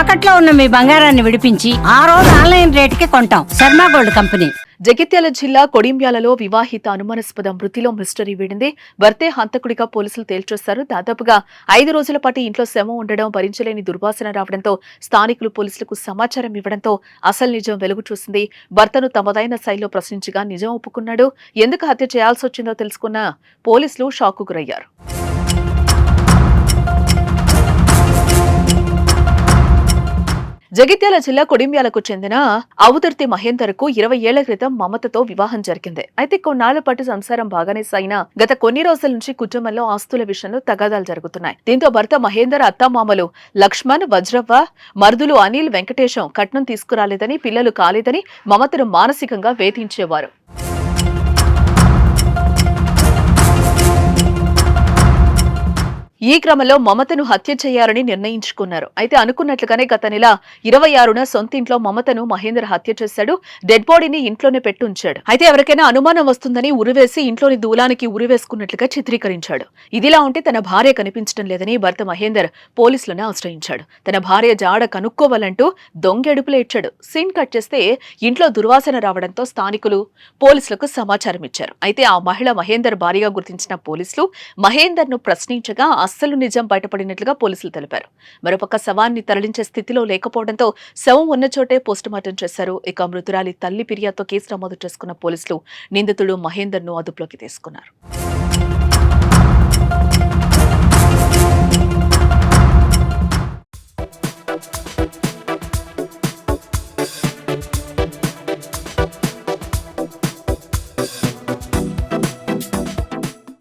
తాకట్లో ఉన్న మీ బంగారాన్ని విడిపించి ఆ రోజు ఆన్లైన్ రేటుకి కొంటాం. Sharma gold company. జగిత్యాల జిల్లా కొడింబ్యాలలో వివాహిత అనుమానాస్పద మృతిలో మిస్టరీ వీడింది. భర్తే హంతకుడిగా పోలీసులు తేల్చేశారు దాదాపుగా ఐదు రోజుల పాటు ఇంట్లో శవం ఉండడం భరించలేని దుర్వాసన రావడంతో స్థానికులు పోలీసులకు సమాచారం ఇవ్వడంతో అసలు నిజం వెలుగు చూసింది. భర్తను తమదైన శైలిలో ప్రశ్నించగా నిజం ఒప్పుకున్నాడు. ఎందుకు హత్య చేయాల్సి వచ్చిందో తెలుసుకున్న పోలీసులు షాకు గురయ్యారు. జగిత్యాల జిల్లా కొడింబ్యాలకు చెందిన అవుదర్తి మహేందర్కు ఇరవై ఏళ్ళ క్రితం మమతతో వివాహం జరిగింది. అయితే కొన్నాళ్ళ పాటు సంసారం బాగానే సాగినా గత కొన్ని రోజుల నుంచి కుటుంబంలో ఆస్తుల విషయంలో తగాదాలు జరుగుతున్నాయి. దీంతో భర్త మహేందర్ అత్తామామలు లక్ష్మణ్ వజ్రవ్వ మరుదులు అనిల్ వెంకటేశం కట్నం తీసుకురాలేదని పిల్లలు కాలేదని మమతను మానసికంగా వేధించేవారు. ఈ క్రమంలో మమతను హత్య చేయాలని నిర్ణయించుకున్నారు. అయితే అనుకున్నట్లుగానే గత నెల ఇరవై ఆరున సొంతింట్లో మమతను మహేందర్ హత్య చేశాడు. డెడ్ బాడీని ఇంట్లోనే పెట్టుంచాడు. అయితే ఎవరికైనా అనుమానం వస్తుందని ఉరివేసి ఇంట్లోని దూలానికి ఉరివేసుకున్నట్లుగా చిత్రీకరించాడు. ఇదిలా ఉంటే తన భార్య కనిపించడం లేదని భర్త మహేందర్ పోలీసులను ఆశ్రయించాడు. తన భార్య జాడ కనుక్కోవాలంటూ దొంగెడుపులేడ్చాడు సీన్ కట్ చేస్తే ఇంట్లో దుర్వాసన రావడంతో స్థానికులు పోలీసులకు సమాచారం ఇచ్చారు అయితే ఆ మహిళ మహేందర్ భార్యగా గుర్తించిన పోలీసులు మహేందర్ను ప్రశ్నించగా అస్సలు నిజం బయటపడినట్లుగా పోలీసులు తెలిపారు. మరోపక్క శవాన్ని తరలించే స్థితిలో లేకపోవడంతో శవం ఉన్న చోటే పోస్టుమార్టం చేశారు. ఇక మృతురాలి తల్లి ఫిర్యాదుతో కేసు నమోదు చేసుకున్న పోలీసులు నిందితుడు మహేందర్ను అదుపులోకి తీసుకున్నారు.